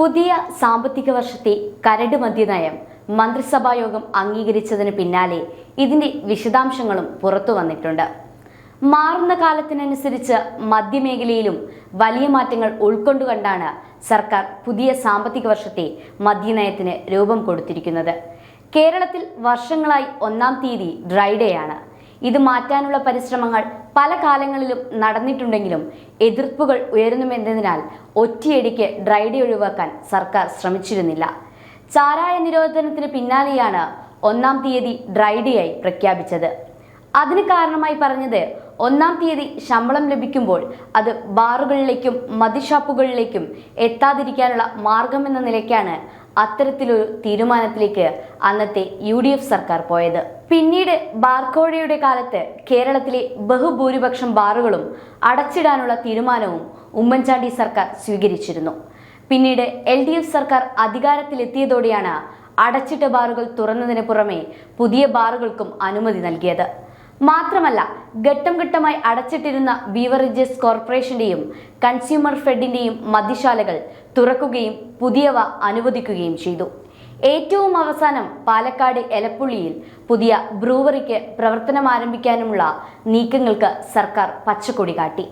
പുതിയ സാമ്പത്തിക വർഷത്തെ കരട് മദ്യനയം മന്ത്രിസഭാ യോഗം അംഗീകരിച്ചതിന് പിന്നാലെ ഇതിന്റെ വിശദാംശങ്ങളും പുറത്തു വന്നിട്ടുണ്ട്. മാറുന്ന കാലത്തിനനുസരിച്ച് മദ്യമേഖലയിലും വലിയ മാറ്റങ്ങൾ ഉൾക്കൊണ്ടുകൊണ്ടാണ് സർക്കാർ പുതിയ സാമ്പത്തിക വർഷത്തെ മദ്യനയത്തിന് രൂപം കൊടുത്തിരിക്കുന്നത്. കേരളത്തിൽ വർഷങ്ങളായി ഒന്നാം തീയതി ഡ്രൈഡേ ആണ് ഇത് മാറ്റാനുള്ള പരിശ്രമങ്ങൾ പല കാലങ്ങളിലും നടന്നിട്ടുണ്ടെങ്കിലും എതിർപ്പുകൾ ഉയരുന്നുമെന്നതിനാൽ ഒറ്റയടിക്ക് ഡ്രൈഡി ഒഴിവാക്കാൻ സർക്കാർ ശ്രമിച്ചിരുന്നില്ല. ചാരായ നിരോധനത്തിന് പിന്നാലെയാണ് ഒന്നാം തീയതി ഡ്രൈ ഡേ ആയി പ്രഖ്യാപിച്ചത്. അതിന് കാരണമായി പറഞ്ഞത് ഒന്നാം തീയതി ശമ്പളം ലഭിക്കുമ്പോൾ അത് ബാറുകളിലേക്കും മദ്യഷാപ്പുകളിലേക്കും എത്താതിരിക്കാനുള്ള മാർഗമെന്ന നിലയ്ക്കാണ് അത്തരത്തിലൊരു തീരുമാനത്തിലേക്ക് അന്നത്തെ യു ഡി എഫ് സർക്കാർ പോയത്. പിന്നീട് ബാർക്കോഴയുടെ കാലത്ത് കേരളത്തിലെ ബഹുഭൂരിപക്ഷം ബാറുകളും അടച്ചിടാനുള്ള തീരുമാനവും ഉമ്മൻചാണ്ടി സർക്കാർ സ്വീകരിച്ചിരുന്നു. പിന്നീട് എൽ ഡി എഫ് സർക്കാർ അധികാരത്തിലെത്തിയതോടെയാണ് അടച്ചിട്ട ബാറുകൾ തുറന്നതിന് പുറമെ പുതിയ ബാറുകൾക്കും അനുമതി നൽകിയത്. മാത്രമല്ല ഘട്ടം ഘട്ടമായി അടച്ചിട്ടിരുന്ന ബീവറേജസ് കോർപ്പറേഷന്റെയും കൺസ്യൂമർ ഫെഡിന്റെയും മദ്യശാലകൾ തുറക്കുകയും പുതിയവ അനുവദിക്കുകയും ചെയ്തു. ഏറ്റവും അവസാനം പാലക്കാട് എലപ്പുള്ളിയിൽ പുതിയ ബ്രൂവറിക്ക് പ്രവർത്തനം ആരംഭിക്കാനുമുള്ള നീക്കങ്ങൾക്ക് സർക്കാർ പച്ചക്കൊടി കാട്ടി.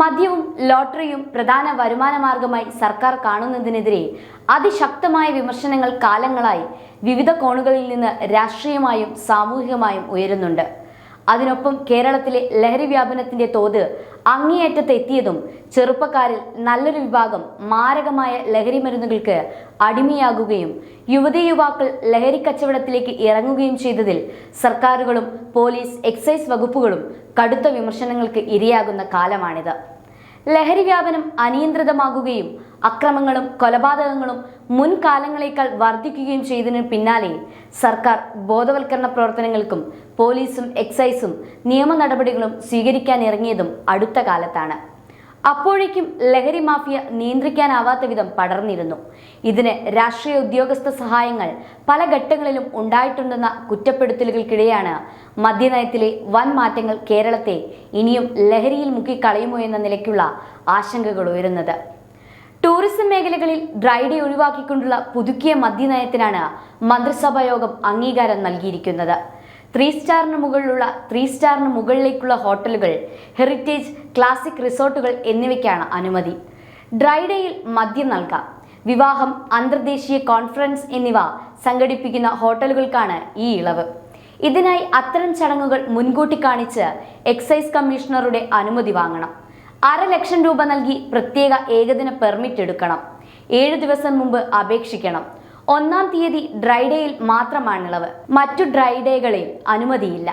മദ്യവും ലോട്ടറിയും പ്രധാന വരുമാന മാർഗമായി സർക്കാർ കാണുന്നതിനെതിരെ അതിശക്തമായ വിമർശനങ്ങൾ കാലങ്ങളായി വിവിധ കോണുകളിൽ നിന്ന് രാഷ്ട്രീയമായും സാമൂഹികമായും ഉയരുന്നുണ്ട്. അതിനൊപ്പം കേരളത്തിലെ ലഹരി വ്യാപനത്തിന്റെ തോത് അങ്ങേയറ്റത്ത് എത്തിയതും ചെറുപ്പക്കാരിൽ നല്ലൊരു വിഭാഗം മാരകമായ ലഹരി മരുന്നുകൾക്ക് അടിമയാകുകയും യുവതി യുവാക്കൾ ലഹരി കച്ചവടത്തിലേക്ക് ഇറങ്ങുകയും ചെയ്തതിൽ സർക്കാരുകളും പോലീസ് എക്സൈസ് വകുപ്പുകളും കടുത്ത വിമർശനങ്ങൾക്ക് ഇരയാകുന്ന കാലമാണിത്. ലഹരി വ്യാപനം അനിയന്ത്രിതമാകുകയും അക്രമങ്ങളും കൊലപാതകങ്ങളും മുൻകാലങ്ങളേക്കാൾ വർദ്ധിക്കുകയും ചെയ്തതിന് പിന്നാലെ സർക്കാർ ബോധവൽക്കരണ പ്രവർത്തനങ്ങൾക്കും പോലീസും എക്സൈസും നിയമ നടപടികളും സ്വീകരിക്കാൻ ഇറങ്ങിയതും അടുത്ത കാലത്താണ്. അപ്പോഴേക്കും ലഹരി മാഫിയ നിയന്ത്രിക്കാനാവാത്ത വിധം പടർന്നിരുന്നു. ഇതിന് രാഷ്ട്രീയ ഉദ്യോഗസ്ഥ സഹായങ്ങൾ പല ഘട്ടങ്ങളിലും ഉണ്ടായിട്ടുണ്ടെന്ന കുറ്റപ്പെടുത്തലുകൾക്കിടെയാണ് മദ്യനയത്തിലെ വൻ മാറ്റങ്ങൾ കേരളത്തെ ഇനിയും ലഹരിയിൽ മുക്കിക്കളയുമോ എന്ന നിലയ്ക്കുള്ള ആശങ്കകൾ ഉയരുന്നത്. ടൂറിസം മേഖലകളിൽ ഡ്രൈഡേ ഒഴിവാക്കിക്കൊണ്ടുള്ള പുതുക്കിയ മദ്യനയത്തിനാണ് മന്ത്രിസഭാ യോഗം അംഗീകാരം നൽകിയിരിക്കുന്നത്. ത്രീ സ്റ്റാറിന് മുകളിലുള്ള ത്രീ സ്റ്റാറിന് മുകളിലേക്കുള്ള ഹോട്ടലുകൾ ഹെറിറ്റേജ് ക്ലാസിക് റിസോർട്ടുകൾ എന്നിവയ്ക്കാണ് അനുമതി. ഡ്രൈഡേയിൽ മദ്യം നൽകാം. വിവാഹം അന്തർദേശീയ കോൺഫറൻസ് എന്നിവ സംഘടിപ്പിക്കുന്ന ഹോട്ടലുകൾക്കാണ് ഈ ഇളവ്. ഇതിനായി അത്തരം ചടങ്ങുകൾ മുൻകൂട്ടി കാണിച്ച് എക്സൈസ് കമ്മീഷണറുടെ അനുമതി വാങ്ങണം. അര ലക്ഷം രൂപ നൽകി പ്രത്യേക ഏകദിന പെർമിറ്റ് എടുക്കണം. ഏഴു ദിവസം മുമ്പ് അപേക്ഷിക്കണം. ഒന്നാം തീയതി ഡ്രൈഡേയിൽ മാത്രമാണ് ഇളവ് മറ്റു ഡ്രൈഡേകളിൽ അനുമതിയില്ല.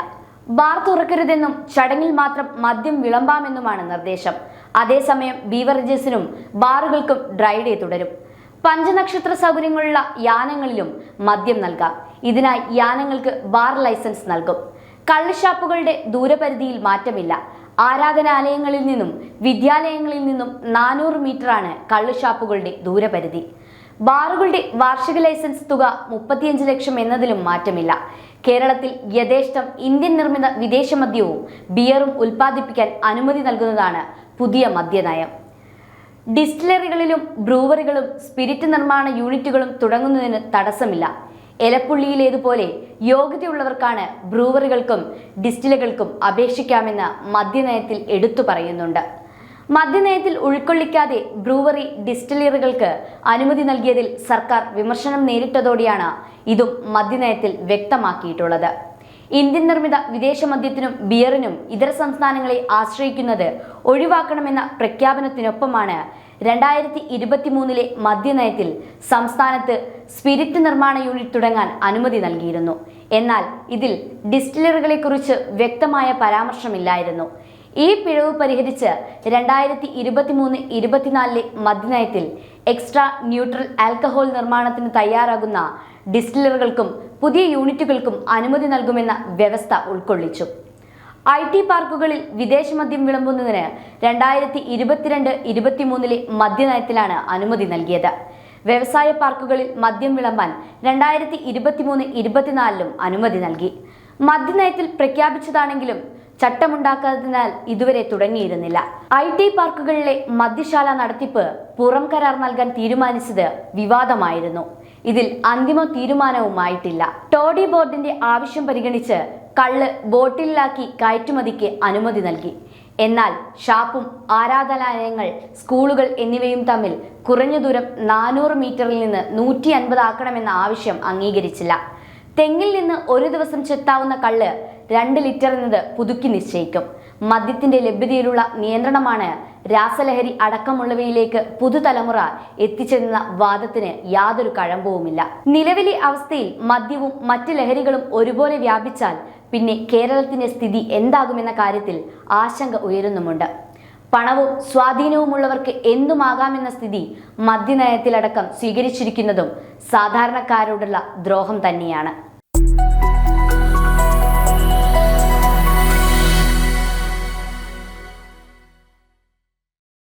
ബാർ തുറക്കരുതെന്നും ചടങ്ങിൽ മാത്രം മദ്യം വിളമ്പാമെന്നുമാണ് നിർദ്ദേശം. അതേസമയം ബീവറേജസിനും ബാറുകൾക്കും ഡ്രൈഡേ തുടരും. പഞ്ചനക്ഷത്ര സൗകര്യങ്ങളുള്ള യാനങ്ങളിലും മദ്യം നൽകാം. ഇതിനായി യാനങ്ങൾക്ക് ബാർ ലൈസൻസ് നൽകും. കള്ളുഷാപ്പുകളുടെ ദൂരപരിധിയിൽ മാറ്റമില്ല. ആരാധനാലയങ്ങളിൽ നിന്നും വിദ്യാലയങ്ങളിൽ നിന്നും നാനൂറ് മീറ്ററാണ് കള്ളുഷാപ്പുകളുടെ ദൂരപരിധി. ബാറുകളുടെ വാർഷിക ലൈസൻസ് തുക മുപ്പത്തിയഞ്ച് ലക്ഷം എന്നതിലും മാറ്റമില്ല. കേരളത്തിൽ യഥേഷ്ടം ഇന്ത്യൻ നിർമ്മിത വിദേശ മദ്യവും ബിയറും ഉൽപ്പാദിപ്പിക്കാൻ അനുമതി നൽകുന്നതാണ് പുതിയ മദ്യനയം. ഡിസ്റ്റിലറികളിലും ബ്രൂവറികളും സ്പിരിറ്റ് നിർമ്മാണ യൂണിറ്റുകളും തുടങ്ങുന്നതിന് തടസ്സമില്ല. എലപ്പുള്ളിയിലേതുപോലെ യോഗ്യതയുള്ളവർക്കാണ് ബ്രൂവറികൾക്കും ഡിസ്റ്റിലുകൾക്കും അപേക്ഷിക്കാമെന്ന് മദ്യനയത്തിൽ എടുത്തു പറയുന്നുണ്ട്. മദ്യനയത്തിൽ ഉൾക്കൊള്ളിക്കാതെ ബ്രൂവറി ഡിസ്റ്റിലറികൾക്ക് അനുമതി നൽകിയതിൽ സർക്കാർ വിമർശനം നേരിട്ടതോടെയാണ് ഇതും മദ്യനയത്തിൽ വ്യക്തമാക്കിയിട്ടുള്ളത്. ഇന്ത്യൻ നിർമ്മിത വിദേശ മദ്യത്തിനും ബിയറിനും ഇതര സംസ്ഥാനങ്ങളെ ആശ്രയിക്കുന്നത് ഒഴിവാക്കണമെന്ന പ്രഖ്യാപനത്തിനൊപ്പമാണ് രണ്ടായിരത്തി ഇരുപത്തി മൂന്നിലെ മദ്യനയത്തിൽ സംസ്ഥാനത്ത് സ്പിരിറ്റ് നിർമ്മാണ യൂണിറ്റ് തുടങ്ങാൻ അനുമതി നൽകിയിരുന്നു. എന്നാൽ ഇതിൽ ഡിസ്റ്റിലറികളെക്കുറിച്ച് വ്യക്തമായ പരാമർശമില്ലായിരുന്നു. ഈ പിഴവ് പരിഹരിച്ച് രണ്ടായിരത്തി ഇരുപത്തി മൂന്ന് ഇരുപത്തിനാലിലെ മദ്യനയത്തിൽ എക്സ്ട്രാ ന്യൂട്രൽ ആൽക്കഹോൾ നിർമ്മാണത്തിന് തയ്യാറാകുന്ന ഡിസ്റ്റിലറുകൾക്കും പുതിയ യൂണിറ്റുകൾക്കും അനുമതി നൽകുമെന്ന വ്യവസ്ഥ ഉൾക്കൊള്ളിച്ചു. ഐ ടി പാർക്കുകളിൽ വിദേശ മദ്യം വിളമ്പുന്നതിന് രണ്ടായിരത്തി ഇരുപത്തിരണ്ട് ഇരുപത്തിമൂന്നിലെ മദ്യനയത്തിലാണ് അനുമതി നൽകിയത്. വ്യവസായ പാർക്കുകളിൽ മദ്യം വിളമ്പാൻ രണ്ടായിരത്തി ഇരുപത്തിമൂന്ന് ഇരുപത്തിനാലിലും അനുമതി നൽകി. മദ്യനയത്തിൽ പ്രഖ്യാപിച്ചതാണെങ്കിലും ചട്ടമുണ്ടാക്കാത്തതിനാൽ ഇതുവരെ തുടങ്ങിയിരുന്നില്ല. ഐ ടി പാർക്കുകളിലെ മദ്യശാല നടത്തിപ്പ് പുറം കരാർ നൽകാൻ തീരുമാനിച്ചത് വിവാദമായിരുന്നു. ഇതിൽ അന്തിമ തീരുമാനവുമായിട്ടില്ല. ടോഡി ബോർഡിന്റെ ആവശ്യം പരിഗണിച്ച് കള്ള് ബോട്ടിലാക്കി കയറ്റുമതിക്ക് അനുമതി നൽകി. എന്നാൽ ഷാപ്പും ആരാധനാലയങ്ങൾ സ്കൂളുകൾ എന്നിവയും തമ്മിൽ കുറഞ്ഞ ദൂരം നാനൂറ് മീറ്ററിൽ നിന്ന് നൂറ്റി അൻപത് ആക്കണമെന്ന ആവശ്യം അംഗീകരിച്ചില്ല. തെങ്ങിൽ നിന്ന് ഒരു ദിവസം ചെത്താവുന്ന കള്ള് രണ്ട് ലിറ്റർ എന്നത് പുതുക്കി നിശ്ചയിക്കും. മദ്യത്തിന്റെ ലഭ്യതയിലുള്ള നിയന്ത്രണമാണ് രാസലഹരി അടക്കമുള്ളവയിലേക്ക് പുതുതലമുറ എത്തിച്ചെന്ന വാദത്തിന് യാതൊരു കഴമ്പവുമില്ല. നിലവിലെ അവസ്ഥയിൽ മദ്യവും മറ്റ് ലഹരികളും ഒരുപോലെ വ്യാപിച്ചാൽ പിന്നെ കേരളത്തിന്റെ സ്ഥിതി എന്താകുമെന്ന കാര്യത്തിൽ ആശങ്ക ഉയരുന്നുമുണ്ട്. പണവും സ്വാധീനവുമുള്ളവർക്ക് എന്തുമാകാമെന്ന സ്ഥിതി മദ്യനയത്തിലടക്കം സ്വീകരിച്ചിരിക്കുന്നതും സാധാരണക്കാരോടുള്ള ദ്രോഹം തന്നെയാണ്.